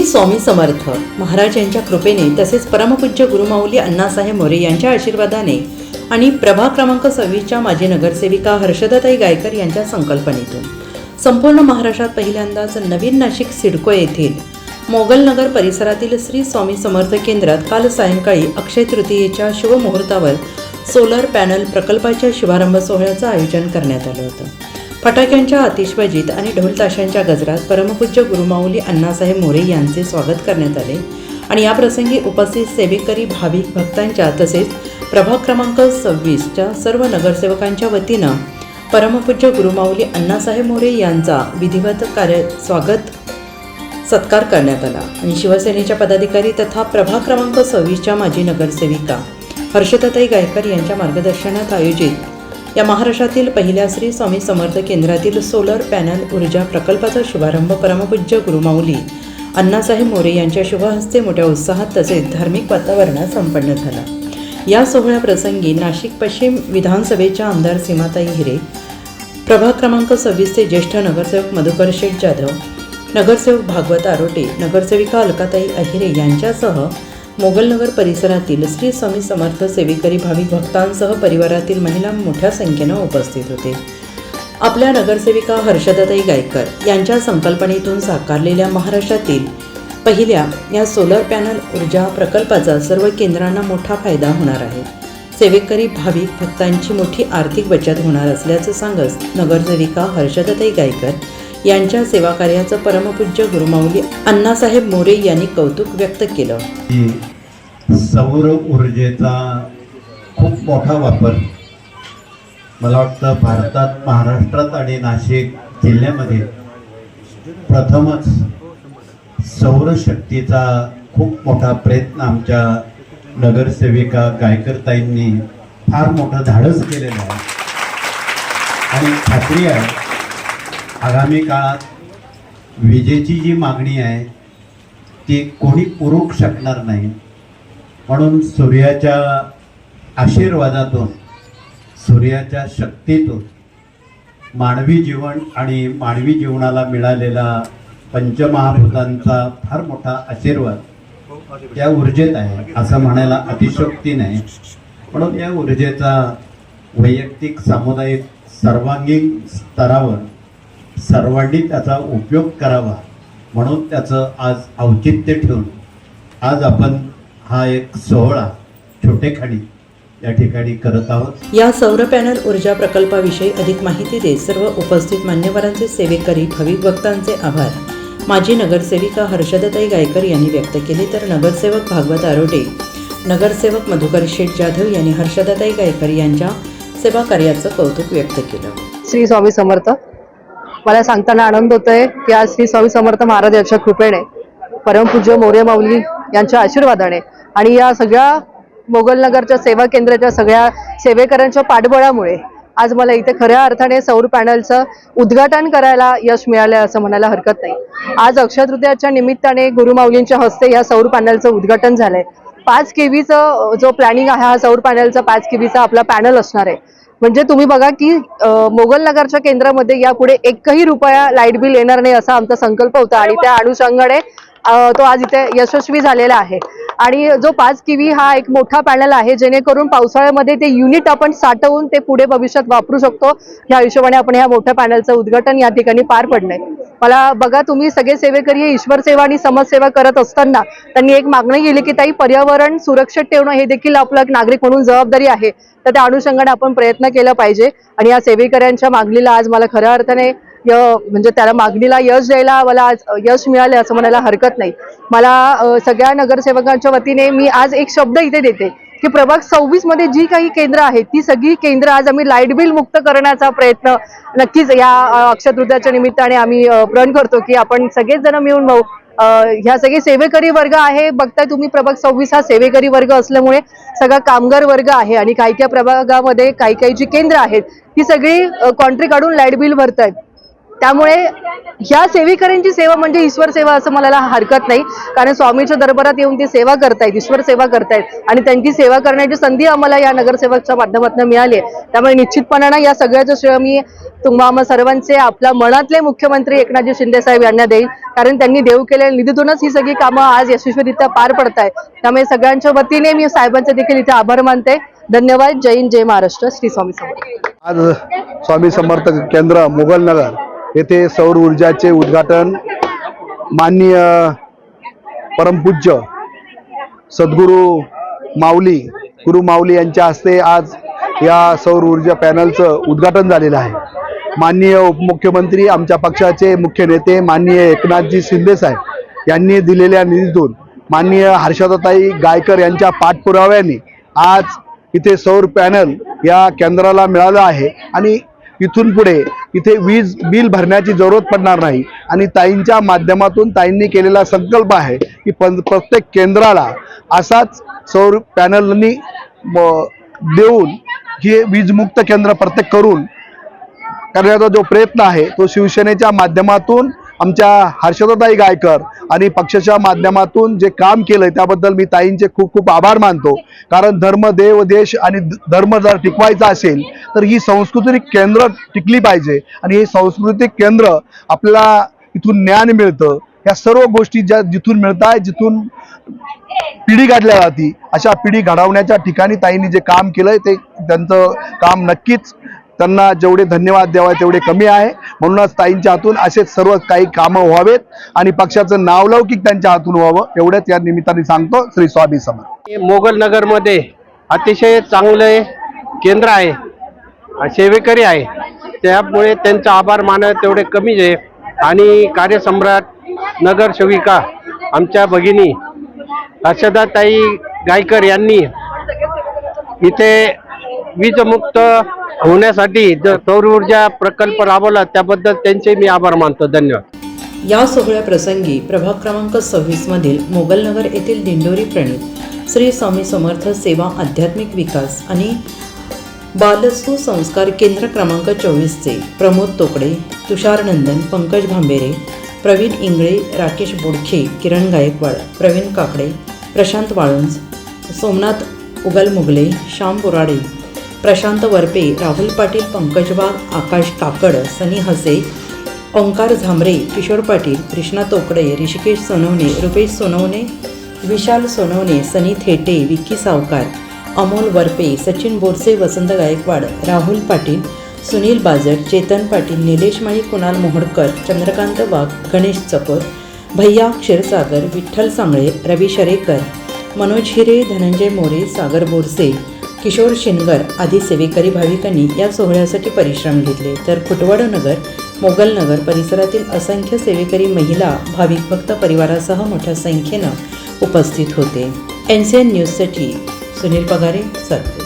श्री स्वामी समर्थ. महाराज यांच्या कृपेने तसेच परमपूज्य गुरुमाऊली अण्णासाहेब मोरे यांच्या आशीर्वादाने आणि प्रभा क्रमांक सव्वीसच्या माजी नगरसेविका हर्षदाताई गायकर यांच्या संकल्पनेतून संपूर्ण महाराष्ट्रात पहिल्यांदाच नवीन नाशिक सिडको येथील मोगलनगर परिसरातील श्री स्वामी समर्थ केंद्रात काल सायंकाळी अक्षय तृतीयेच्या शुभमुहूर्तावर सोलर पॅनल प्रकल्पाच्या शुभारंभ सोहळ्याचं आयोजन करण्यात आलं होतं. फटाक्यांच्या आतिषबाजीत आणि ढोलताशांच्या गजरात परमपूज्य गुरुमाऊली अण्णासाहेब मोरे यांचे स्वागत करण्यात आले. आणि या प्रसंगी उपस्थित सेवेकरी भाविक भक्तांच्या तसेच प्रभाग क्रमांक सव्वीसच्या सर्व नगरसेवकांच्या वतीनं परमपूज्य गुरुमाऊली अण्णासाहेब मोरे यांचा विधिवत कार्य स्वागत सत्कार करण्यात आला. आणि शिवसेनेच्या पदाधिकारी तथा प्रभाग क्रमांक सव्वीसच्या माजी नगरसेविका हर्षदाताई गायकर यांच्या मार्गदर्शनात आयोजित या महाराष्ट्रातील पहिल्या श्री स्वामी समर्थ केंद्रातील सोलर पॅनल ऊर्जा प्रकल्पाचा शुभारंभ परमपूज्य गुरुमाऊली अण्णासाहेब मोरे यांच्या शुभहस्ते मोठ्या उत्साहात तसेच धार्मिक वातावरणात संपन्न झाला. या सोहळ्याप्रसंगी नाशिक पश्चिम विधानसभेच्या आमदार सीमाताई हिरे प्रभाग क्रमांक सव्वीसचे ज्येष्ठ नगरसेवक मधुकर शेठ जाधव नगरसेवक भागवत आरोटे नगरसेविका अलकाताई अहिरे यांच्यासह मोगलनगर परिसरातील श्री स्वामी समर्थ सेवेकरी भाविक भक्तांसह परिवारातील महिला मोठ्या संख्येनं उपस्थित होते. आपल्या नगरसेविका हर्षदाताई गायकर यांच्या संकल्पनेतून साकारलेल्या महाराष्ट्रातील पहिल्या या सोलर पॅनल ऊर्जा प्रकल्पाचा सर्व केंद्रांना मोठा फायदा होणार आहे. सेवेकरी भाविक भक्तांची मोठी आर्थिक बचत होणार असल्याचं सांगत नगरसेविका हर्षदाताई गायकर यांच्या सेवाकार्याचं परमपूज्य गुरुमाऊली अण्णासाहेब मोरे यांनी कौतुक व्यक्त केलं. सौर ऊर्जेचा खूप मोठा वापर मला वाटतं भारतात महाराष्ट्रात आणि नाशिक जिल्ह्यामध्ये प्रथमच सौरशक्तीचा खूप मोठा प्रयत्न आमच्या नगरसेविका गायकरताईंनी फार मोठं धाडस केलेलं आहे. आणि खात्री आहे आगामी काळात विजेची जी मागणी आहे ती कोणी पुरवू शकणार नाही. म्हणून सूर्याच्या आशीर्वादातून सूर्याच्या शक्तीतून मानवी जीवन आणि मानवी जीवनाला मिळालेला पंचमहाभूतांचा फार मोठा आशीर्वाद या ऊर्जेत आहे असं म्हणायला अतिशोक्ती नाही. म्हणून या ऊर्जेचा वैयक्तिक सामुदायिक सर्वांगीण स्तरावर सर्वांनी त्याचा उपयोग करावा म्हणून त्याचं आज औचित्य ठेवून आज आपण हा एक सोहळा छोटेखानी या ठिकाणी करत आहोत. या सौर पॅनल ऊर्जा प्रकल्पाविषयी अधिक माहिती देत सर्व उपस्थित मान्यवरांचे सेवेकरी भाविक भक्तांचे आभार. माजी नगरसेविका हर्षदाताई गायकर यांनी व्यक्त केले तर नगरसेवक भागवत आरोटे नगरसेवक मधुकर शेठ जाधव यांनी हर्षदाताई गायकर यांच्या सेवा कार्याचं कौतुक व्यक्त केलं. श्री स्वामी समर्थ. मला सांगताना आनंद होतोय की आज श्री स्वामी समर्थ महाराज यांच्या कृपेने परमपूज्य मोरे माऊली यांच्या आशीर्वादाने आणि या सगळ्या मोगलनगरच्या सेवा केंद्राच्या सगळ्या सेवेकरांच्या पाठबळामुळे आज मला इथे खऱ्या अर्थाने सौर पॅनलचं उद्घाटन करायला यश मिळालं असं म्हणायला हरकत नाही. आज अक्षय तृतीयाच्या निमित्ताने गुरुमाऊलींच्या हस्ते या सौर पॅनलचं उद्घाटन झालंय. पाच केवीचं जो प्लॅनिंग आहे हा सौर पॅनलचा पाच केवीचा आपला पॅनल असणार आहे. म्हणजे तुम्ही बघा की अं, मोगलनगरच्या केंद्रामध्ये यापुढे एकही रुपया लाइट बिल येणार नाही असा आमचा संकल्प होता. आणि त्या अनुषंगाने तो आज इथे यशस्वी झालेला आहे. आणि जो पाच किवी हा एक मोठा पॅनल आहे जेणेकरून पावसाळ्यामध्ये ते युनिट आपण साठवून ते पुढे भविष्यात वापरू शकतो. या हिशोबाने आपण ह्या मोठ्या पॅनलचं उद्घाटन या ठिकाणी पार पडलंय. मला बघा तुम्ही सगळे सेवेकरी ईश्वर सेवा आणि समाजसेवा करत असताना त्यांनी एक मागणी केली की ताई पर्यावरण सुरक्षित ठेवणं हे देखील आपलं एक नागरिक म्हणून जबाबदारी आहे. तर त्या अनुषंगाने आपण प्रयत्न केला पाहिजे. आणि या सेवेकऱ्यांच्या मागणीला आज मला खऱ्या अर्थाने य म्हणजे त्याला मागणीला यश द्यायला मला आज यश मिळाले असं म्हणायला हरकत नाही. मला सगळ्या नगरसेवकांच्या वतीने मी आज एक शब्द इथे देते की प्रभाग सव्वीसमध्ये जी काही केंद्र आहेत ती सगळी केंद्र आज आम्ही लाइट बिल मुक्त करण्याचा प्रयत्न नक्कीच या अक्षतृत्याच्या निमित्ताने आम्ही अ, प्रण करतो की आपण सगळेच जण मिळून भाऊ ह्या सगळे सेवेकरी वर्ग आहे बघताय तुम्ही प्रभाग सव्वीस हा सेवेकरी वर्ग असल्यामुळे सगळा कामगार वर्ग आहे आणि काही काही प्रभागामध्ये काही काही जी केंद्र आहेत ती सगळी कॉन्ट्री काढून लाइट बिल भरतायत. त्यामुळे ह्या सेवेकऱ्यांची सेवा म्हणजे ईश्वर सेवा असं मला हरकत नाही. कारण स्वामीच्या दरबारात येऊन ती सेवा करतायत ईश्वर सेवा करतायत. आणि त्यांची सेवा करण्याची संधी आम्हाला या नगरसेवकच्या माध्यमातून मिळाली आहे. त्यामुळे निश्चितपणानं या सगळ्याचं श्रेय मी तुम्हा सर्वांचे आपल्या मनातले मुख्यमंत्री एकनाथजी शिंदे साहेब यांना देईल कारण त्यांनी देऊ केलेल्या निधीतूनच ही सगळी कामं आज यशस्वीरित्या पार पडत आहेत त्यामुळे सगळ्यांच्या वतीने मी साहेबांचे देखील इथे आभार मानते. धन्यवाद. जय हिंद जय महाराष्ट्र. श्री स्वामी समर्थ. आज स्वामी समर्थ केंद्र मुघलनगर येथे सौर ऊर्जाचे उद्घाटन माननीय परमपूज्य सद्गुरू माऊली गुरु माऊली यांच्या हस्ते आज या सौर ऊर्जा पॅनलचं उद्घाटन झालेलं आहे. माननीय उपमुख्यमंत्री आमच्या पक्षाचे मुख्य नेते माननीय एकनाथजी शिंदेसाहेब यांनी दिलेल्या निधीतून माननीय हर्षदाताई गायकर यांच्या पाठपुराव्याने आज इथे सौर पॅनल या केंद्राला मिळालं आहे आणि इथून पुढे इथे वीज बिल भरण्याची जरूरत पडणार नाही. आणि ताईंच्या माध्यमातून ताईंनी केलेला संकल्प आहे की पण प्रत्येक केंद्राला असाच सौर पॅनलनी देऊन हे वीजमुक्त केंद्र प्रत्येक करून करण्याचा जो प्रयत्न आहे तो शिवसेनेच्या माध्यमातून आमच्या हर्षदाताई गायकर आणि पक्षाच्या माध्यमातून जे काम केलंय त्याबद्दल मी ताईंचे खूप खूप आभार मानतो. कारण धर्म देव देश आणि धर्म जर टिकवायचा असेल तर ही सांस्कृतिक केंद्र टिकली पाहिजे. आणि हे सांस्कृतिक केंद्र आपल्याला इथून ज्ञान मिळतं. या सर्व गोष्टी ज्या जिथून मिळत आहे जिथून पिढी काढल्या जाती अशा पिढी घडवण्याच्या ठिकाणी ताईंनी जे काम केलंय ते त्यांचं काम नक्कीच त्यांना जेवढे धन्यवाद द्यावा तेवढे कमी आहे. म्हणूनच ताईंच्या हातून असे सर्व काही कामं व्हावेत आणि पक्षाचं नावलौकिक त्यांच्या हातून व्हावं एवढंच या निमित्ताने सांगतो श्री स्वामी समर मोगल नगरमध्ये अतिशय चांगले केंद्र आहे. सेवेकरी आहे. त्यामुळे त्यांचा आभार मानत तेवढे कमीच आहे. आणि कार्यसम्राट नगरसेविका आमच्या भगिनी हर्षदाताई गायकर यांनी इथे वीजमुक्त होण्यासाठी जो सौर ऊर्जा प्रकल्प राबवला त्याबद्दल त्यांचे मी आभार मानतो. धन्यवाद. या सोहळ्या प्रसंगी प्रभाग क्रमांक सव्वीस मधील मोगलनगर येथील दिंडोरी प्रणित श्री स्वामी समर्थ सेवा आध्यात्मिक विकास आणि बालसू संस्कार केंद्र क्रमांक चोवीसचे प्रमोद तोकडे तुषार नंदन पंकज भांबेरे प्रवीण इंगळे राकेश बोडखे किरण गायकवाड प्रवीण काकडे प्रशांत वाळुंज सोमनाथ उगल मुगले श्याम बोराडे प्रशांत वरपे राहुल पाटील पंकज वाघ आकाश काकड सनी हसे ओंकार झांबरे किशोर पाटील कृष्णा तोकडे ऋषिकेश सोनवणे रुपेश सोनवणे विशाल सोनवणे सनी थेटे विक्की सावकार अमोल वरपे सचिन बोरसे वसंत गायकवाड राहुल पाटील सुनील बाजट चेतन पाटील निलेश माळी कुणाल मोहडकर चंद्रकांत वाघ गणेश चकोर भैया क्षीरसागर विठ्ठल सांगळे रवी शरेकर मनोज हिरे धनंजय मोरे सागर बोरसे किशोर शिनगर आदी सेवेकरी भाविकांनी या सोहळ्यासाठी परिश्रम घेतले. तर खुटवाड नगर परिसरातील असंख्य सेवेकरी महिला भाविक भक्त परिवारासह मोठ्या संख्येनं उपस्थित होते. एन सी एन न्यूजसाठी सुनील पगारे सातपूर